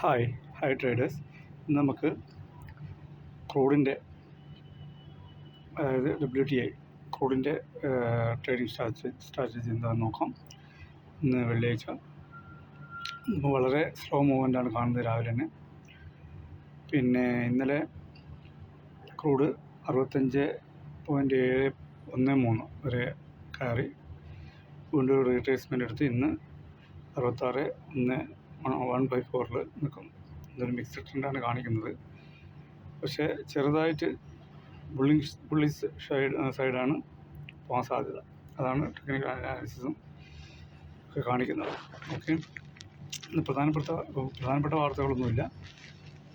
Hi hi traders ഇന്ന് നമുക്ക് ക്രൂഡിന്റെ അതായത് ഡബ്ല്യു ടി ഐ ക്രൂഡിന്റെ ട്രേഡിംഗ് സ്ട്രാറ്റജി സ്ട്രാറ്റജി എന്താണെന്ന് നോക്കാം. ഇന്ന് വെള്ളിയാഴ്ച. ഇപ്പോൾ വളരെ സ്ലോ മൂവ്മെന്റാണ് കാണുന്നത് രാവിലെ തന്നെ. പിന്നെ ഇന്നലെ ക്രൂഡ് അറുപത്തഞ്ച് പോയിന്റ് ഏഴ് ഒന്ന് മൂന്ന് വരെ കയറി. വീണ്ടും റീട്രേസ്മെന്റ് എടുത്ത് ഇന്ന് അറുപത്താറ് ഒന്ന് വൺ ബൈ ഫോറിൽ നിൽക്കും. ഇതൊരു മിക്സഡ് ട്രെൻഡാണ് കാണിക്കുന്നത്. പക്ഷേ ചെറുതായിട്ട് ബുള്ളിങ് ബുള്ളിസ് സൈഡ് സൈഡാണ് പോകാൻ സാധ്യത അതാണ് ടെക്നിക്കൽ അനാലിസിസും ഒക്കെ കാണിക്കുന്നത്. ഓക്കെ പ്രധാനപ്പെട്ട പ്രധാനപ്പെട്ട വാർത്തകളൊന്നുമില്ല.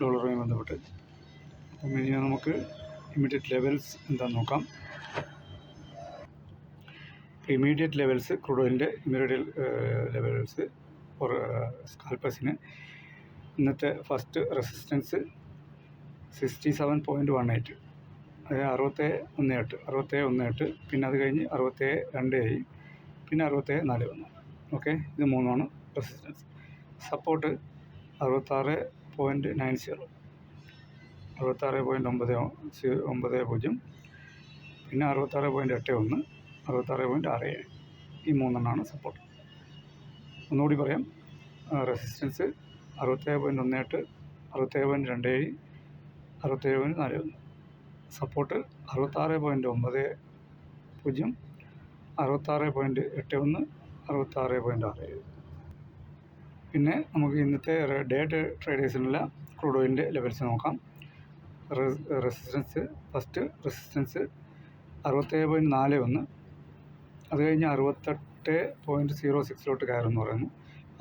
ഡോളറുമായി ബന്ധപ്പെട്ട്. അപ്പം ഇനി നമുക്ക് ഇമ്മീഡിയറ്റ് ലെവൽസ് എന്താണെന്ന് നോക്കാം. ഇമ്മീഡിയറ്റ് ലെവൽസ് ക്രൂഡ് ഓയിലിന്റെ ഇമീഡിയറ്റ് ലെവൽസ് ഫോർ സ്കാൽപ്പസിന് ഇന്നത്തെ first resistance sixty seven point one eight അതായത് അറുപത്തേഴ് ഒന്ന് എട്ട് അറുപത്തേഴ് ഒന്ന് എട്ട് പിന്നെ അത് കഴിഞ്ഞ് അറുപത്തേ രണ്ട് ഏഴ് പിന്നെ അറുപത്തേ നാല് ഒന്ന് ഓക്കെ ഇത് മൂന്നാണ് റെസിസ്റ്റൻസ് സപ്പോർട്ട് അറുപത്താറ് പോയിന്റ് നയൻ സീറോ അറുപത്താറ് പോയിന്റ് ഒമ്പത് ഒമ്പത് പൂജ്യം പിന്നെ അറുപത്താറ് പോയിന്റ് എട്ട് ഒന്ന് അറുപത്താറ് പോയിന്റ് ആറ് ഏഴ്. ഈ മൂന്നെണ്ണമാണ് സപ്പോർട്ട് ഒന്നുകൂടി പറയാം. റെസിസ്റ്റൻസ് അറുപത്തേഴ് പോയിന്റ് ഒന്ന് എട്ട് അറുപത്തേഴ് പോയിന്റ് രണ്ട് ഏഴ് അറുപത്തേഴ് പോയിന്റ് നാല്. ഒന്ന് സപ്പോർട്ട് അറുപത്താറ് പോയിന്റ് ഒമ്പത് പൂജ്യം. അറുപത്താറ് പോയിന്റ് എട്ട് ഒന്ന് അറുപത്താറ് പോയിന്റ് ആറ്. ഏഴ് പിന്നെ നമുക്ക് ഇന്നത്തെ ഡേ ട്രേഡേഴ്സിനുള്ള ക്രൂഡ് ഓയിലിന്റെ ലെവൽസ് നോക്കാം. റെസിസ്റ്റൻസ് ഫസ്റ്റ് റെസിസ്റ്റൻസ് അറുപത്തേഴ് പോയിന്റ് നാല് ഒന്ന്. അത് കഴിഞ്ഞ് അറുപത്തെട്ട് പോയിന്റ് സീറോ സിക്സിലോട്ട് കയറുമെന്ന് പറയുന്നു.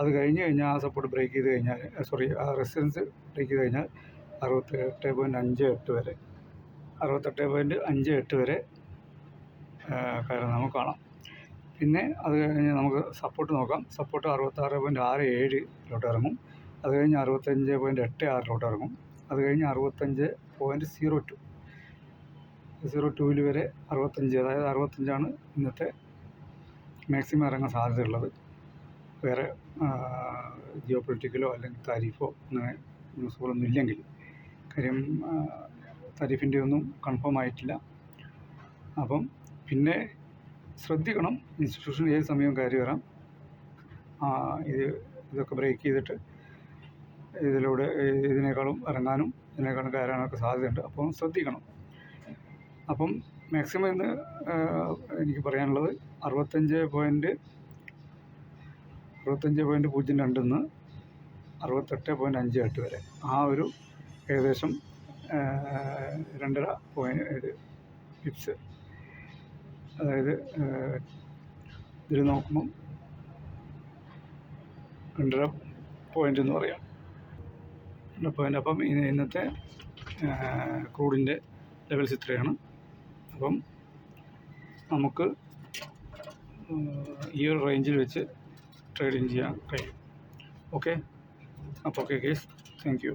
അത് കഴിഞ്ഞ് കഴിഞ്ഞാൽ ആ സപ്പോർട്ട് ബ്രേക്ക് ചെയ്ത് കഴിഞ്ഞാൽ സോറി ആ റെസിഡൻസ് ബ്രേക്ക് ചെയ്ത് കഴിഞ്ഞാൽ അറുപത്തെട്ട് പോയിന്റ് അഞ്ച് എട്ട് വരെ അറുപത്തെട്ട് പോയിന്റ് അഞ്ച് എട്ട് വരെ കയറുന്നത് നമുക്ക് കാണാം. പിന്നെ അത് കഴിഞ്ഞ് നമുക്ക് സപ്പോർട്ട് നോക്കാം. സപ്പോർട്ട് അറുപത്താറ് പോയിന്റ് ആറ് ഏഴിലോട്ട് ഇറങ്ങും. അത് കഴിഞ്ഞ് അറുപത്തഞ്ച് പോയിന്റ് എട്ട് ആറിലോട്ട് ഇറങ്ങും. അത് കഴിഞ്ഞ് അറുപത്തഞ്ച് പോയിന്റ് സീറോ ടു സീറോ ടൂവിൽ വരെ അറുപത്തഞ്ച് അതായത് അറുപത്തഞ്ചാണ് ഇന്നത്തെ മാക്സിമം ഇറങ്ങാൻ സാധ്യതയുള്ളത്. വേറെ ജിയോ പൊളിറ്റിക്കലോ അല്ലെങ്കിൽ താരിഫോ അങ്ങനെ ന്യൂസുകളൊന്നും ഇല്ലെങ്കിൽ കാര്യം താരിഫിന്റെ ഒന്നും കൺഫേം ആയിട്ടില്ല. അപ്പം പിന്നെ ശ്രദ്ധിക്കണം ഇൻസ്റ്റിറ്റ്യൂഷൻ ഏത് സമയവും കയറി വരാം. ഇത് ഇതൊക്കെ ബ്രേക്ക് ചെയ്തിട്ട് ഇതിലൂടെ ഇതിനേക്കാളും ഇറങ്ങാനും ഇതിനേക്കാളും കയറാനൊക്കെ സാധ്യതയുണ്ട്. അപ്പം ശ്രദ്ധിക്കണം. അപ്പം മാക്സിമം ഇന്ന് എനിക്ക് പറയാനുള്ളത് അറുപത്തഞ്ച് പോയിന്റ് അറുപത്തഞ്ച് പോയിന്റ് പൂജ്യം രണ്ടിൽ നിന്ന് അറുപത്തെട്ട് പോയിന്റ് അഞ്ച് എട്ട് വരെ. ആ ഒരു ഏകദേശം രണ്ടര പോയിന്റ് ടിപ്സ് അതായത് ഇതിൽ നോക്കുമ്പം രണ്ടര പോയിന്റ് എന്ന് പറയാം. രണ്ടര പോയിന്റ് അപ്പം ഇന്നത്തെ ക്രൂഡിന്റെ ലെവൽസ് ഇത്രയാണ്. അപ്പം നമുക്ക് ഈ ഒരു റേഞ്ചിൽ വെച്ച് ട്രേഡിങ് ചെയ്യാൻ കഴിയും. ഓക്കെ അപ്പോൾ ഓക്കെ കേസ് താങ്ക് യു